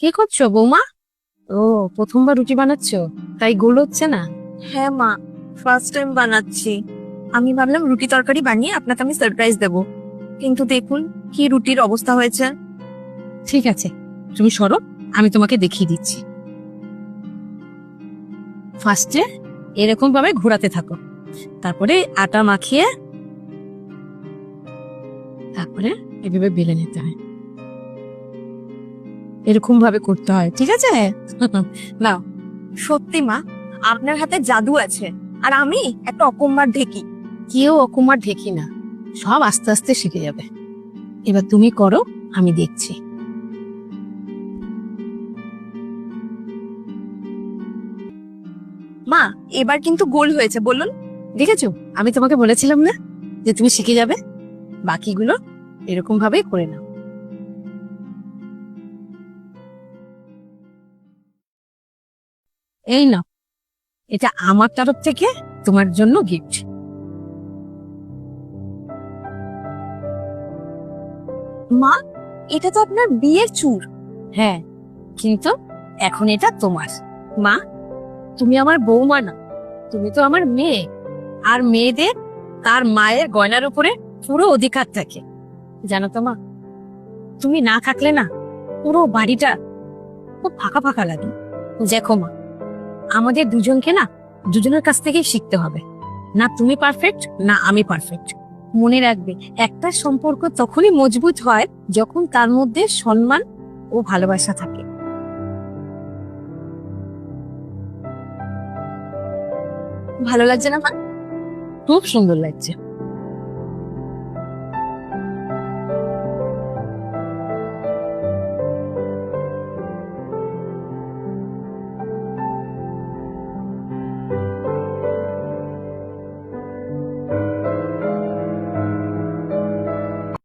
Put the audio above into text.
কি করছ বৌমা? ও প্রথমবার রুটি বানাচ্ছো? তাই গোল হচ্ছে না? হ্যাঁ মা ফার্স্ট টাইম বানাচ্ছি। আমি ভাবলাম রুটি তরকারি বানিয়ে আপনাকে আমি সারপ্রাইজ দেব। কিন্তু দেখুন কি রুটির অবস্থা হয়েছে। ঠিক আছে তুমি সরো আমি তোমাকে দেখিয়ে দিচ্ছি। ফার্স্টে এরকম ভাবে ঘোরাতে থাকো। তারপরে আটা মাখিয়ে তারপরে এভাবে বেলে নিতে হয়। এরকম ভাবে করতে হয় ঠিক আছে? নাও সত্যি মা আপনার হাতে জাদু আছে আর আমি একটা অকম্মার ঢেকি। কেউ অকুমার ঢেকি না সব আস্তে আস্তে শিখে যাবে। এবার তুমি করো আমি দেখছি। মা এবার কিন্তু গোল হয়েছে বলুন। দেখেছ? আমি তোমাকে বলেছিলাম না যে তুমি শিখে যাবে? বাকিগুলো এরকম ভাবেই করে নাও। এই নাও। এটা আমার তরফ থেকে তোমার জন্য গিফট মা, এটা তো আপনার বিয়ের চুর। হ্যাঁ কিন্তু এখন এটা তোমার। মা, তুমি আমার বৌমা না। তুমি তো আমার মেয়ে। আর মেয়েদের তার মায়ের গয়নার উপরে পুরো অধিকার থাকে। জানো তো মা, তুমি না থাকলে না পুরো বাড়িটা খুব ফাঁকা ফাঁকা লাগে। দেখো মা আমাদের দুজনকে না দুজনের কাছ থেকে শিখতে হবে। না তুমি পারফেক্ট না আমি পারফেক্ট মনে রাখবে, একটা সম্পর্ক তখনই মজবুত হয় যখন তার মধ্যে সম্মান ও ভালোবাসা থাকে। ভালো লাগছে না খুব সুন্দর লাগছে।